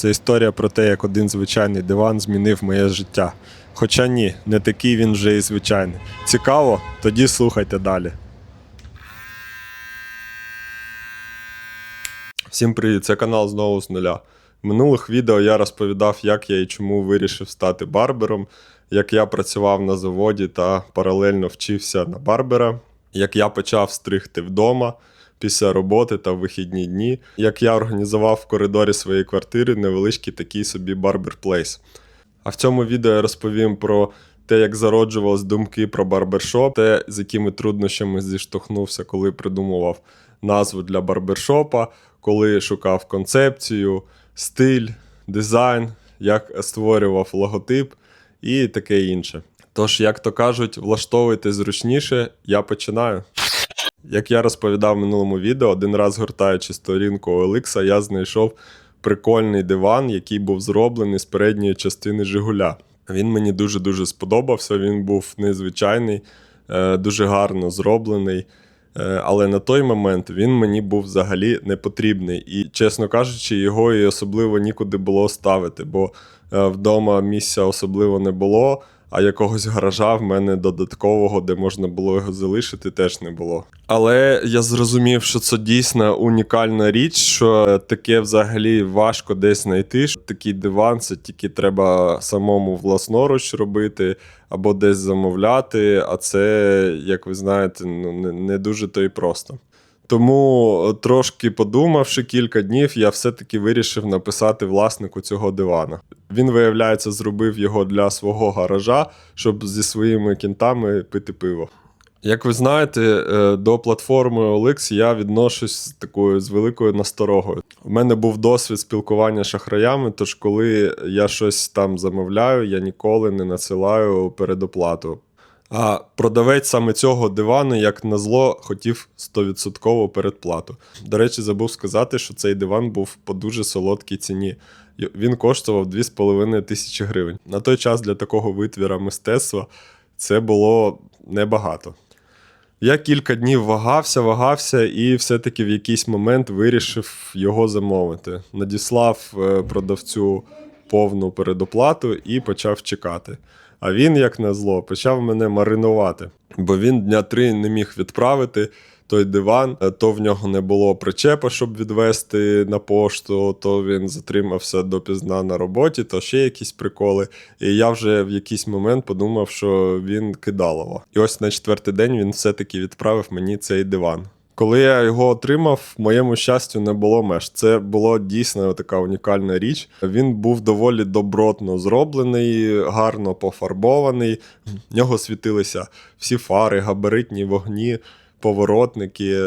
Це історія про те, як один звичайний диван змінив моє життя. Хоча ні, не такий він вже і звичайний. Цікаво? Тоді слухайте далі. Всім привіт, це канал знову з нуля. В минулих відео я розповідав, як я і чому вирішив стати барбером, як я працював на заводі та паралельно вчився на барбера, як я почав стригти вдома після роботи та в вихідні дні, як я організував в коридорі своєї квартири невеличкий такий собі барбер-плейс. А в цьому відео я розповім про те, як зароджувались думки про барбершоп, те, з якими труднощами зіштовхнувся, коли придумував назву для барбершопа, коли шукав концепцію, стиль, дизайн, як створював логотип і таке інше. Тож, як то кажуть, влаштовуйте зручніше, я починаю. Як я розповідав в минулому відео, один раз гортаючи сторінку OLX, я знайшов прикольний диван, який був зроблений з передньої частини Жигуля. Він мені дуже-дуже сподобався. Він був незвичайний, е, дуже гарно зроблений. Е, Але на той момент він мені був взагалі не потрібний. І, чесно кажучи, його і особливо нікуди було ставити, бо е, вдома місця особливо не було, а якогось гаража в мене додаткового, де можна було його залишити, теж не було. Але я зрозумів, що це дійсно унікальна річ, що таке взагалі важко десь знайти. що Такий диван це тільки треба самому власноруч робити або десь замовляти. А це, як ви знаєте, ну не, не дуже то й просто. Тому, трошки подумавши кілька днів, я все-таки вирішив написати власнику цього дивана. Він, виявляється, зробив його для свого гаража, щоб зі своїми кінтами пити пиво. Як ви знаєте, е, до платформи OLX я відношусь з такою з великою насторогою. У мене був досвід спілкування з шахраями, тож коли я щось там замовляю, я ніколи не надсилаю передоплату. А продавець саме цього дивану, як назло, хотів 100% передплату. До речі, забув сказати, що цей диван був по дуже солодкій ціні. Він коштував 2,5 тисячі гривень. На той час для такого витвіра мистецтва це було небагато. Я кілька днів вагався, вагався і все-таки в якийсь момент вирішив його замовити. Надіслав е, продавцю повну передоплату і почав чекати. А він, як назло, почав мене маринувати, бо він дня три не міг відправити той диван, то в нього не було причепа, щоб відвести на пошту, то він затримався допізна на роботі, то ще якісь приколи. І я вже в якийсь момент подумав, що він кидалово. І ось на четвертий день він все-таки відправив мені цей диван. Коли я його отримав, моєму щастю не було меж. Це була дійсно така унікальна річ. Він був доволі добротно зроблений, гарно пофарбований. В нього світилися всі фари, габаритні вогні, поворотники.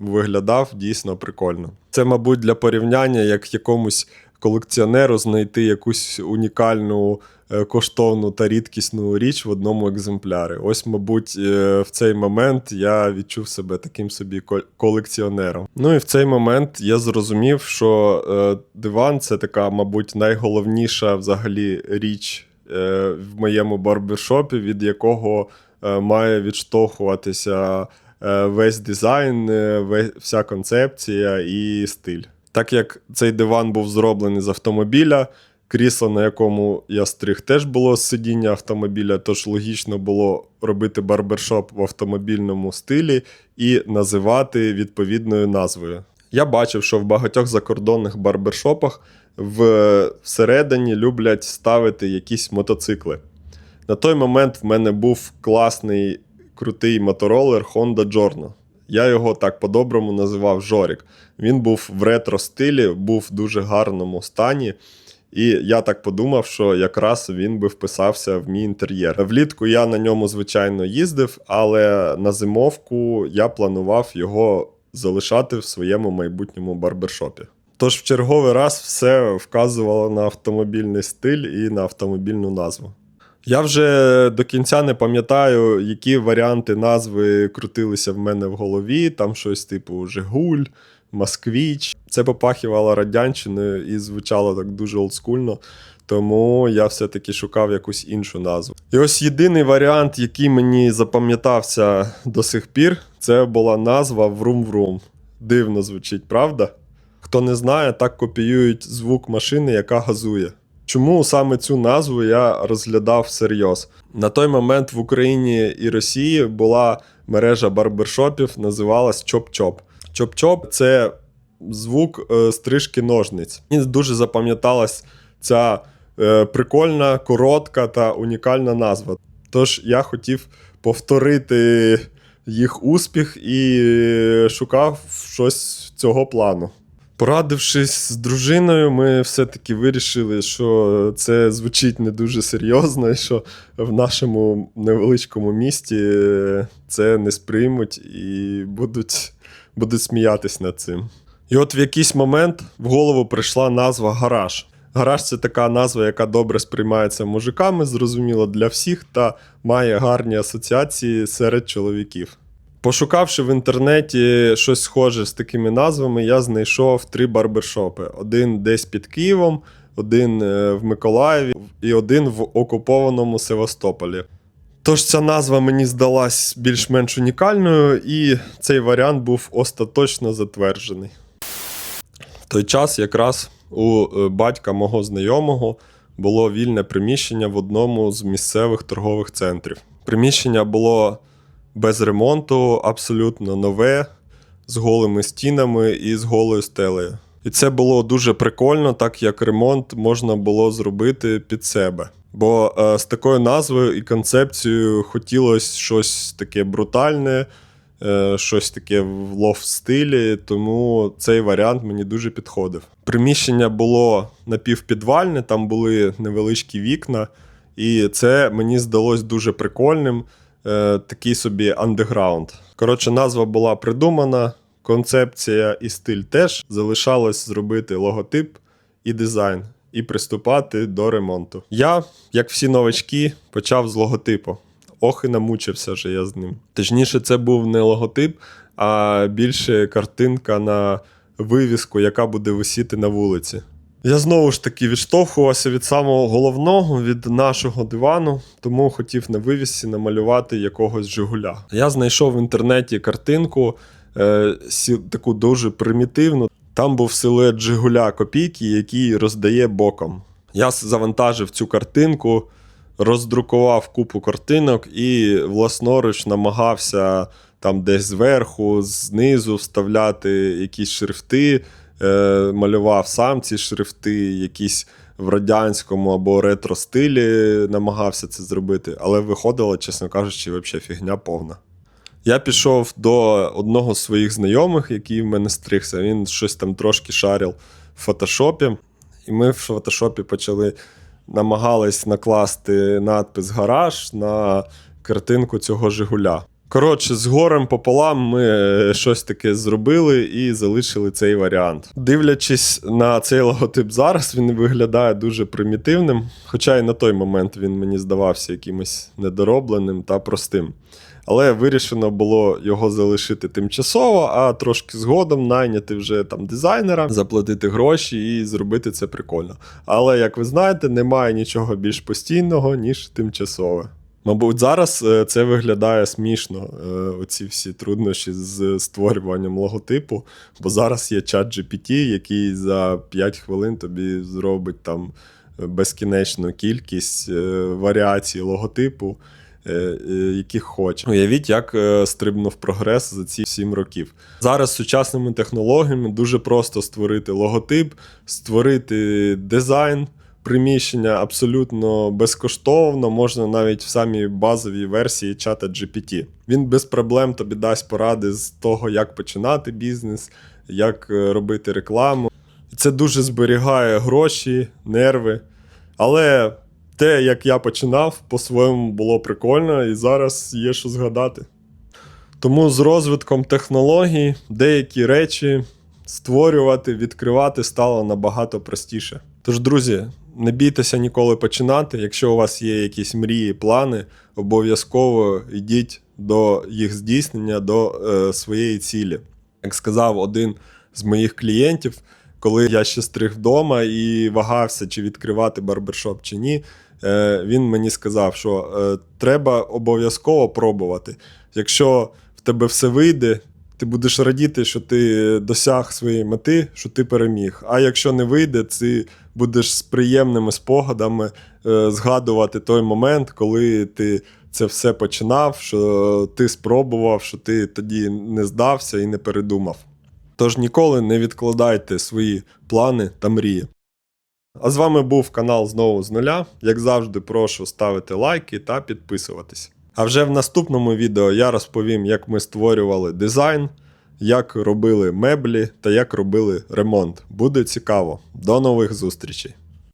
Виглядав дійсно прикольно. Це, мабуть, для порівняння, як якомусь колекціонеру знайти якусь унікальну, е, коштовну та рідкісну річ в одному екземплярі. Ось, мабуть, е, в цей момент я відчув себе таким собі колекціонером. Ну і в цей момент я зрозумів, що е, диван це така, мабуть, найголовніша взагалі річ в моєму барбершопі, від якого має відштовхуватися весь дизайн, вся концепція і стиль. Так як цей диван був зроблений з автомобіля, крісло, на якому я стриг, теж було з сидіння автомобіля, тож логічно було робити барбершоп в автомобільному стилі і називати відповідною назвою. Я бачив, що в багатьох закордонних барбершопах всередині люблять ставити якісь мотоцикли. На той момент в мене був класний крутий моторолер Honda Giorno. Я його так по-доброму називав Жорік. Він був в ретро стилі, був в дуже гарному стані. І я так подумав, що якраз він би вписався в мій інтер'єр. Влітку я на ньому, звичайно, їздив, але на зимовку я планував його залишати в своєму майбутньому барбершопі. Тож в черговий раз все вказувало на автомобільний стиль і на автомобільну назву. Я вже до кінця не пам'ятаю, які варіанти назви крутилися в мене в голові. Там щось типу Жигуль, Москвіч. Це попахивало радянщиною і звучало так дуже олдскульно. Тому я все-таки шукав якусь іншу назву. І ось єдиний варіант, який мені запам'ятався до сих пір, це була назва Врум-Врум. Дивно звучить, правда? Хто не знає, так копіюють звук машини, яка газує. Чому саме цю назву я розглядав всерйоз? На той момент в Україні і Росії була мережа барбершопів, називалась Чоп-Чоп. Чоп-Чоп це звук е, стрижки ножниць. Мені дуже запам'яталась ця е, прикольна, коротка та унікальна назва. Тож я хотів повторити їх успіх і шукав щось цього плану. Порадившись з дружиною, ми все-таки вирішили, що це звучить не дуже серйозно, і що в нашому невеличкому місті це не сприймуть і будуть, будуть сміятись над цим. І от в якийсь момент в голову прийшла назва гараж. Гараж це така назва, яка добре сприймається мужиками, зрозуміло для всіх, та має гарні асоціації серед чоловіків. Пошукавши в інтернеті щось схоже з такими назвами, я знайшов три барбершопи: один десь під Києвом, один е, в Миколаєві і один в окупованому Севастополі. Тож ця назва мені здалась більш-менш унікальною, і цей варіант був остаточно затверджений. В той час якраз у е, батька мого знайомого було вільне приміщення в одному з місцевих торгових центрів. Приміщення було без ремонту, абсолютно нове, з голими стінами і з голою стелею. І це було дуже прикольно, так як ремонт можна було зробити під себе. Бо е, з такою назвою і концепцією хотілося щось таке брутальне, е, щось таке в лофт-стилі, тому цей варіант мені дуже підходив. Приміщення було напівпідвальне, там були невеличкі вікна, і це мені здалось дуже прикольним. Е, такий собі андеграунд. Коротше, назва була придумана, концепція і стиль теж. Залишалось зробити логотип і дизайн, і приступати до ремонту. Я, як всі новачки, почав з логотипу. Ох, і намучився вже я з ним. Точніше, це був не логотип, а більше картинка на вивіску, яка буде висіти на вулиці. Я знову ж таки відштовхувався від самого головного, від нашого дивану, тому хотів на вивісці намалювати якогось Жигуля. Я знайшов в інтернеті картинку, е, сі, таку дуже примітивну. Там був силует Жигуля копійки, який роздає боком. Я завантажив цю картинку, роздрукував купу картинок і власноруч намагався там десь зверху, знизу вставляти якісь шрифти е, малював сам ці шрифти, якісь в радянському або ретро стилі намагався це зробити, але виходило, чесно кажучи, взагалі фігня повна. Я пішов до одного з своїх знайомих, який в мене стригся. Він щось там трошки шарив в фотошопі. І ми в фотошопі почали намагались накласти надпис гараж на картинку цього Жигуля. Коротше, з горем пополам ми е, щось таке зробили і залишили цей варіант. Дивлячись на цей логотип зараз, він виглядає дуже примітивним, хоча і на той момент він мені здавався якимось недоробленим та простим. Але вирішено було його залишити тимчасово, а трошки згодом найняти вже там дизайнера, заплатити гроші і зробити це прикольно. Але, як ви знаєте, немає нічого більш постійного, ніж тимчасове. Мабуть, зараз е, це виглядає смішно, е, оці всі труднощі з створюванням логотипу. Бо зараз є чат GPT, який за 5 хвилин тобі зробить там безкінечну кількість е, варіацій логотипу, яких хоче. Уявіть, як стрибнув прогрес за ці 7 років. Зараз сучасними технологіями дуже просто створити логотип, створити дизайн приміщення абсолютно безкоштовно, можна навіть в самій базовій версії чата GPT. Він без проблем тобі дасть поради з того, як починати бізнес, як е, робити рекламу. Це дуже зберігає гроші, нерви. Але те, як я починав, по-своєму було прикольно, і зараз є що згадати. Тому з розвитком технологій деякі речі створювати, відкривати стало набагато простіше. Тож, друзі, не бійтеся ніколи починати. Якщо у вас є якісь мрії, плани, обов'язково йдіть до їх здійснення, до е, своєї цілі. Як сказав один з моїх клієнтів, коли я ще стриг вдома і вагався, чи відкривати барбершоп чи ні, він мені сказав, що е, треба обов'язково пробувати. Якщо в тебе все вийде, Ти будеш радіти, що ти досяг своєї мети, що ти переміг. А якщо не вийде, ти будеш з приємними спогадами е, згадувати той момент, коли ти це все починав, що ти спробував, що ти тоді не здався і не передумав. Тож ніколи не відкладайте свої плани та мрії. А з вами був канал знову з нуля. Як завжди, прошу ставити лайки та підписуватись. А вже в наступному відео я розповім, як ми створювали дизайн, як робили меблі та як робили ремонт. Буде цікаво. До нових зустрічей!